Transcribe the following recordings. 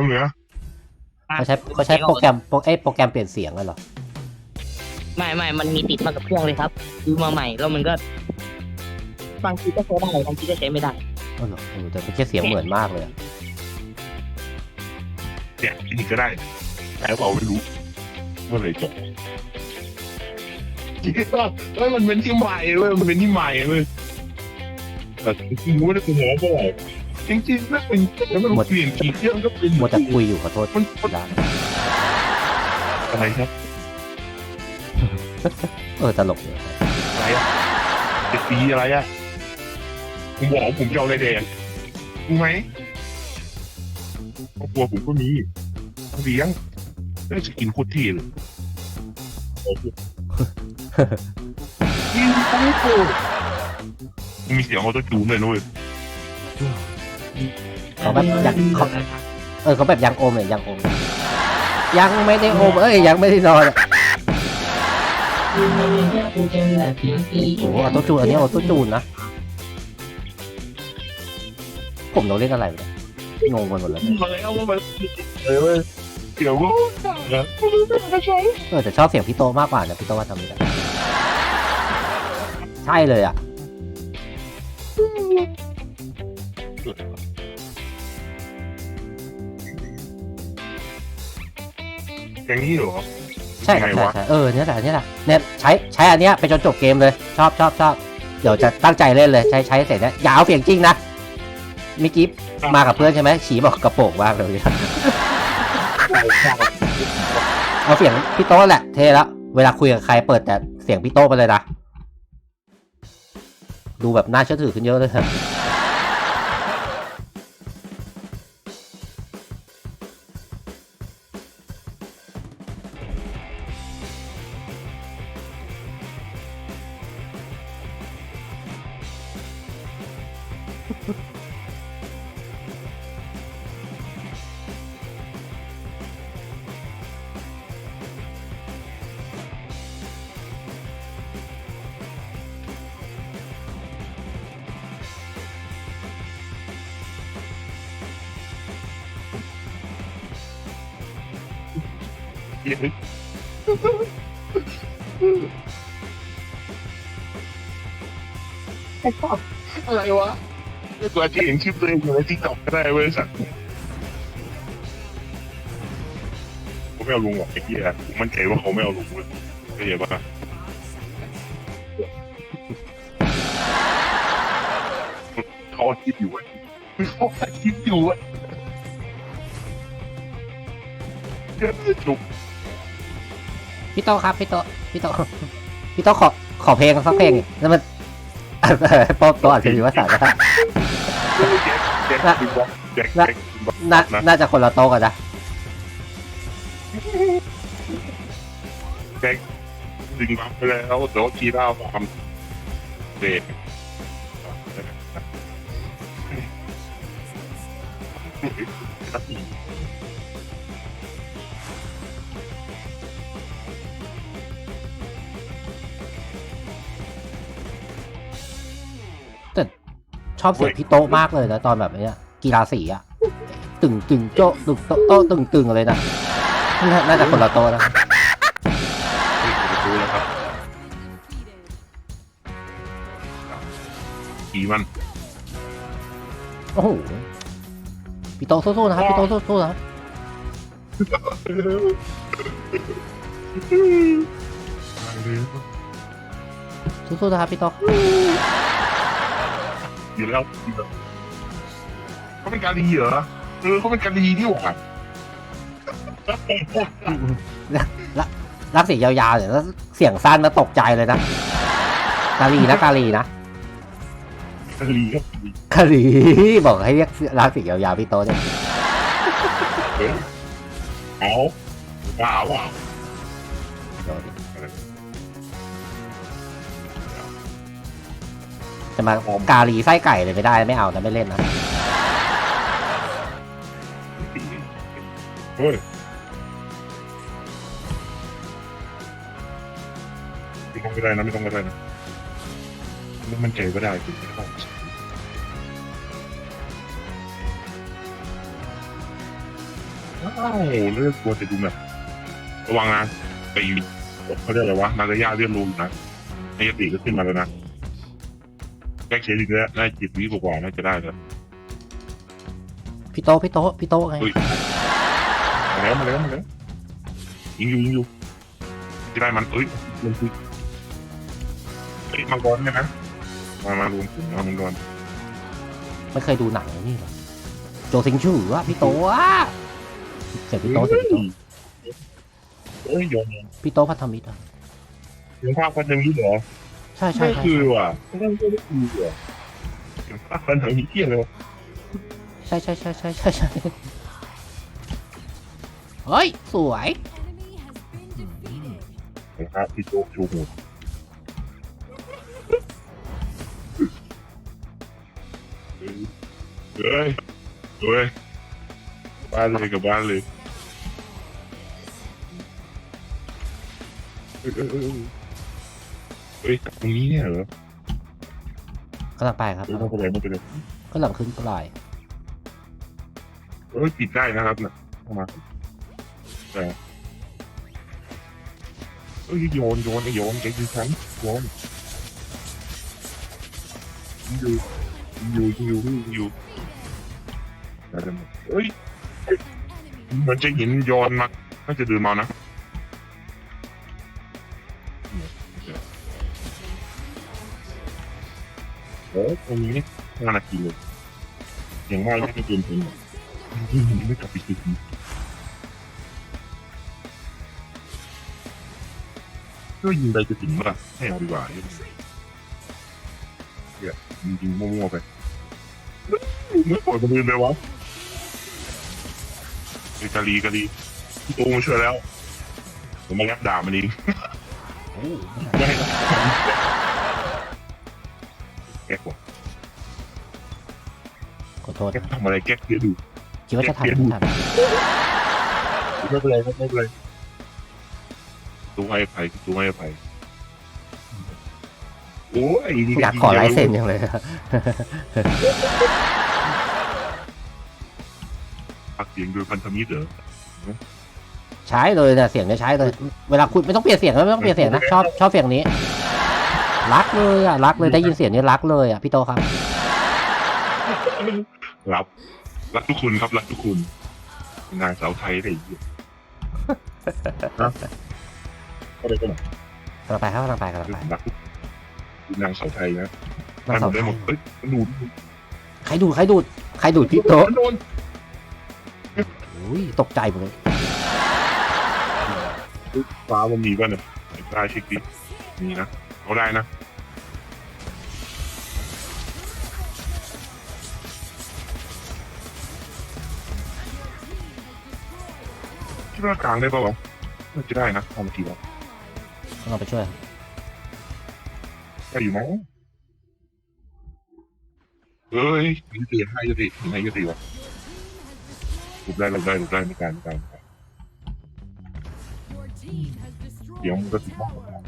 น้ำเหนือเขาใช้เขาใช้โปรแกรมโปรเอยโปรแกรมเปลี่ยนเสียงกันเหรอไม่ไม่มันมีติดมากับเครื่องเลยครับซื้อมาใหม่แล้วมันก็บางทีก็ใช้ได้บางทีก็ใช้ไม่ได้อ๋อเหรอเออแต่เป็นแค่เสียงเหมือนมากเลยอะเนี่ยนี่ก็ได้ แต่เปล่าไม่รู้เมื่อไหร่จบจริงๆเฮ้ยมันเป็นที่ใหม่เว้ยมันเป็นที่ใหม่เว้ยแต่จริงๆไม่ได้เป็นหัวเมื่อไหร่ จริงๆไม่เป็นแล้วมันเปลี่ยนกี่เครื่องก็เป็นมัวแต่คุยอยู่ขอโทษมันมันได้อะไรครับเออตลกเลยอะไรอะจะตีอะไรอะผมบอกว่าผมจะเอาอะไรแดงรู้ไหมครอบครัวผมก็มีเลี้ยงได้จะกินโคตรที่เลยโอ้โหกินทั้งโคตรมีเสียงออโต้จูนเลยนุ้ยเขาแบบยังเขาเออเขาแบบยังโอมเลยยังโอม ยังไม่ได้โอมเอ้ยยังไม่ได้นอนอะโอ้โหออโต้จูนอันนี้ออโต้จูนนะ ผมต้องเล่นอะไรวะเนี่ยงงไปหมดแล้วมาแล้วว่ามันเออเดี๋ยวก็นะเออแต่ชอบเสียงพี่โตมากกว่านะพี่โตว่าทำไม่ได้ใช่เลยอะ อย่างนี้เหรอ ใช่ครับยังไงใช่วะ ใช่เออเนี่ยแหละเนี่ยแหละเนี่ยใช้ใช้อันเนี้ยไปจนจบเกมเลยชอบชอบชอบเดี๋ยวจะตั้งใจเล่นเลยใช้ใช้เสร็จแล้วอย่าเอาเสียงจริงนะเมิกิฟมากับเพื่อนใช่ไหมฉีบอกกระโปรงมากเลยเอาเสียงพี่โต้แหละเท่แล้วเวลาคุยกับใครเปิดแต่เสียงพี่โต้ไปเลยนะดูแบบน่าเชื่อถือขึ้นเยอะเลยครับ อะไรวะไอ้ตัวที่เห็นคลิปตัวเองอยู่ในทิกตอกก็ได้เว้ยสัตว์ผมไม่เอาลุงหรอกไอ้เหี้ยผมมั่นใจว่าเขาไม่เอาลุงเว้ยเข้าใจปะเขาอัดคลิปอยู่เว้ยเขาอัดคลิปอยู่เว้ยจุก พี่โต้ครับพี่โต้พี่โต้พี่โต้ขอขอเพลงสักเพลงแล้วมันป๊อปตัวอัดเป็นภาษาก็ได้แจ็คแจ็คดึงบล็อกแจ็คแจ็คดึงบล็อกน่านะน่าจะคนละโต๊ะกันนะดึงบล็อกไปแล้วเดี๋ยวทีล่ามาทำเบรกค ชอบเสียงพี่โต๊ะมากเลยนะตอนแบบเนี้ยกีฬาสีอะตึงตึงโจ๊ะตึงโต๊ะโต๊ะตึงตึงอะไรนะน่าน่าจะคนละโต๊ะนะดูแล้วครับขี่มันโอ้โหพี่โต๊ะสู้ๆนะครับพี่โต๊ะสู้ๆนะครับสู้ๆนะครับพี่โต๊ะ อยู่แล้วเขาเป็นการดีเหรอเออเขาเป็นการดีที่หว่ารักเสียงยาวๆเดี๋ยวแล้วเสียงสั้นนะตกใจเลยนะกาลีนะกาลีนะการดีครับกาลีบอกให้เรียกรักเสียงยาวๆพี่โต๊ะเนี่ยเอาว้าวว้าวเจะมากาลีไส้ไก่เลยไม่ได้ไม่เอานะไม่เล่นนะเฮ้ยไม่ต้องก็ได้นะไม่ต้องก็ได้นะไม่มั่นใจก็ได้จริงไม่ต้องว้าวเลือกกลัวจะดูแบบระวังนะไปเขาเรียกอะไรวะนากายาเลื่อนรูมนะในยติก็ขึ้นมาแล้วนะ แก้เคสอีกแล้วได้จิตวิกว่าๆน่าจะได้แล้วพี่โตพี่โตพี่โตไงมาแล้วมาแล้วมาแล้วยิงอยู่ยิงอยู่จะได้มันเอ้ยมันคือเอ้ยมังกรเนี่ยนะมามารวมกลุ่มนะมังกรไม่เคยดูหนังเลยนี่เหรอโจซิงชูวะพี่โตวะเสียงพี่โตเสียงพี่โตเอ้ยโยนพี่โตพันธมิตรอะเสียงภาพพันธมิตรเหรอ ใช่ใช่ไม่ใช่คือว่ะไม่ได้ไม่ได้คือว่ะเสียงภาพพันธมิตรเที่ยเลยวะใช่ใช่ใช่ใช่ใช่ใช่เฮ้ย สวยเสียงภาพที่โจ๊กชูหูเฮ้ยเฮ้ยบ้านเลยกับบ้านเลยเฮ้ยเฮ้ยเฮ้ย เฮ้ยกลับตรงนี้เนี่ยเหรอกำลังไปครับเฮ้ยไม่เป็นไรไม่เป็นไรก็หลังขึ้นปลายเฮ้ยปิดได้นะครับน่ะเข้ามาแต่เอ้ยโยนโยนไอ้โยนแกยิงฉันโยนยิงอยู่ยิงอยู่ยิงอยู่ยิงอยู่ได้แล้วมั้ยเฮ้ยเหมือนจะเห็นโยนมาน่าจะดื่มเมานะ ตรงนี้นี่ห้านาทีเลยอย่างมากไม่เกินถึงไม่กลับไปกินก็ยิงไปจะถึงป่ะให้เอาดีกว่าเนี่ยยิงๆมั่วๆไปไม่ปล่อยคนอื่นไปวะไอ้กาลีกาลีพี่ตูมาช่วยแล้วผมมางับด่ามันเองโอ้ไม่ให้ ก๊กว่ะขอโทษแก๊กทำอะไรแก๊กเยอะดูคิดว่าจะทันไม่ทันไม่เป็นไรไม่เป็นไรตัวให้ภัยตัวให้ภัยโอ้ยนี่อยากขอลายเซ็นยังเลยอะพักเสียงโดยพันธมิตรเหรอใช้เลยนะเสียงเนี่ยใช้เลย เวลาคุณไม่ต้องเปลี่ยนเสียงแล้วไม่ต้องเปลี่ยนเสียงนะชอบชอบเสียงนี้ รักเลยอะรักเลยได้ยินเสียงนี้รักเลยอะพี่โตครับ รับ รักทุกคนครับรักทุกคนนางสาวไทยอะไรอย่างเงี้ยนะก็เลยก็หนกำลังไปครับกำลังไปกำลังไปรักนางสาวไทยนะนางสาวได้หมดเอ้ยดูใครดูดใครดูดใครดูดพี่โตโดนอุ้ยตกใจหมดเลยฟ้ามันมีป่ะเนี่ยไอ้ปลาช็คดิมีนะ เอาได้นะคิดว่ากลางได้ป่าวะน่าจะได้นะทำทีละต้องไปช่วยได้อยู่มั้งเฮ้ยมีเตียให้ก็ดีให้ก็ดีวะหลบได้หลบได้หลบได้ไม่การไม่การไม่การเดี๋ยวมันก็ติดบ้าง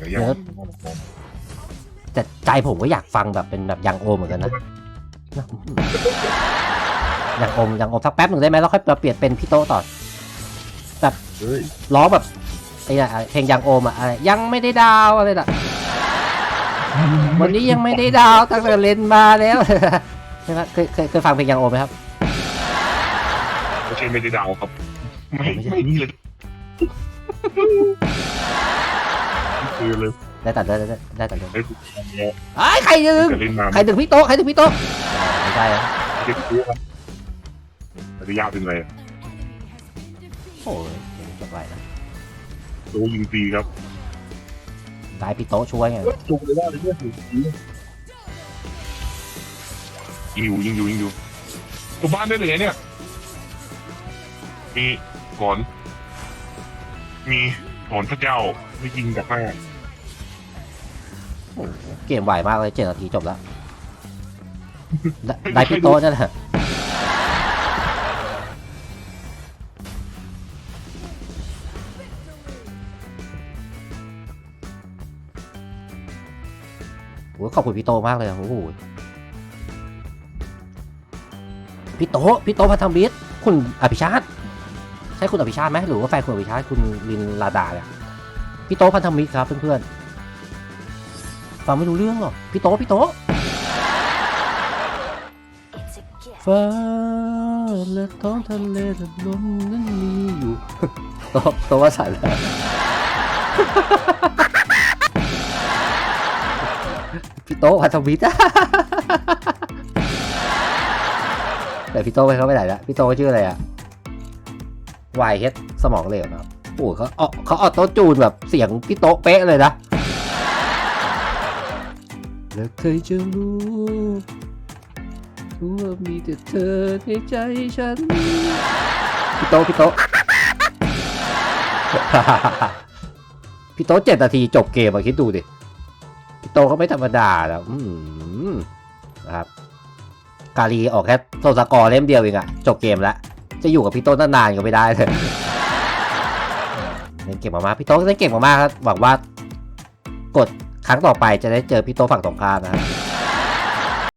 เดี๋ยวยังแต่ใจผมก็อยากฟังแบบเป็นแบบยังโอมเหมือนกันนะนะยังโอมยังโอมสักแป๊บหนึ่งได้ไหมแล้วค่อยมาเปลี่ยนเป็นพี่โตต่อเฮ้ยร้องแบบไอ้เนี่ยเพลงยังโอมอะอะไรยังไม่ได้ดาวอะไรน่ะวันนี้ยังไม่ได้ดาวตั้งแต่เล่นมาแล้วใช่ไหมเคยเคยเคยฟังเพลงยังโอมไหมครับไม่ใช่ไม่ได้ดาวครับ ไม่ไม่นี่เลย คือเลยได้ตัดได้ได้ได้ตัดเลยไอ้ทุกคนเนี่ยไอ้ยใครดึงจะเล่นมาใครดึงพี่โตใครดึงพี่โตไม่ใช่อะไม่ใช่ตัวครับมันจะยากเป็นไรโอ้ยจบไปนะตัวยิงฟรีครับได้พี่โตช่วยไงจุกเลยว่าเลยเนี่ยยิงอยู่ยิงอยู่ยิงอยู่ตัวบ้านได้เลยเนี่ย มีก่อน มีก่อนพระเจ้าไม่ยิงจากหน้า เกมไวมากเลยเจ็ดนาทีจบแล้ว ได้ได้พี่โตนั่นแหละโอ้ยขอบคุณพี่โตมากเลยอะโอ้โหพี่โตะพี่โตะพันธมิตรคุณอภิชาติ ใช่คุณอภิชาติไหมหรือว่าแฟนคุณอภิชาติคุณลินลาดาเนี่ยพี่โตะพันธมิตรครับเพื่อนๆ ฟังไม่รู้เรื่องหรอกพี่โตะพี่โตะ It's a gift. ฟ้าและท้องทะเลและลมนั้นมีอยู่โตะโตะว่าสันแล้วพี่โตะพันธมิตรแต่พี่โตะไปเขาไปไหนละพี่โตะชื่ออะไรอะวายเฮดสมองเหลวนะครับโอ้โหเขาเอาเขาเอาโต๊ะจูนแบบเสียงพี่โตะเป๊ะเลยนะ แล้วเคยจะรู้ว่ามีแต่เธอในใจฉันพี่โตพี่โตพี่โตเจ็ดนาทีจบเกมอะคิดดูดิพี่โต๊ะเขาไม่ธรรมดาแล้วอืมนะครับกาลีออกแค่โซสกอร์เล่มเดียวเองอะจบเกมแล้วจะอยู่กับพี่โต๊ะนานๆก็ไม่ได้เลยเล่นเก่งมากๆพี่โต๊ะเล่นเก่งมากๆครับหวังว่ากด ครั้งต่อไปจะได้เจอพี่โต๊ะฝั่งตรงข้ามนะครับ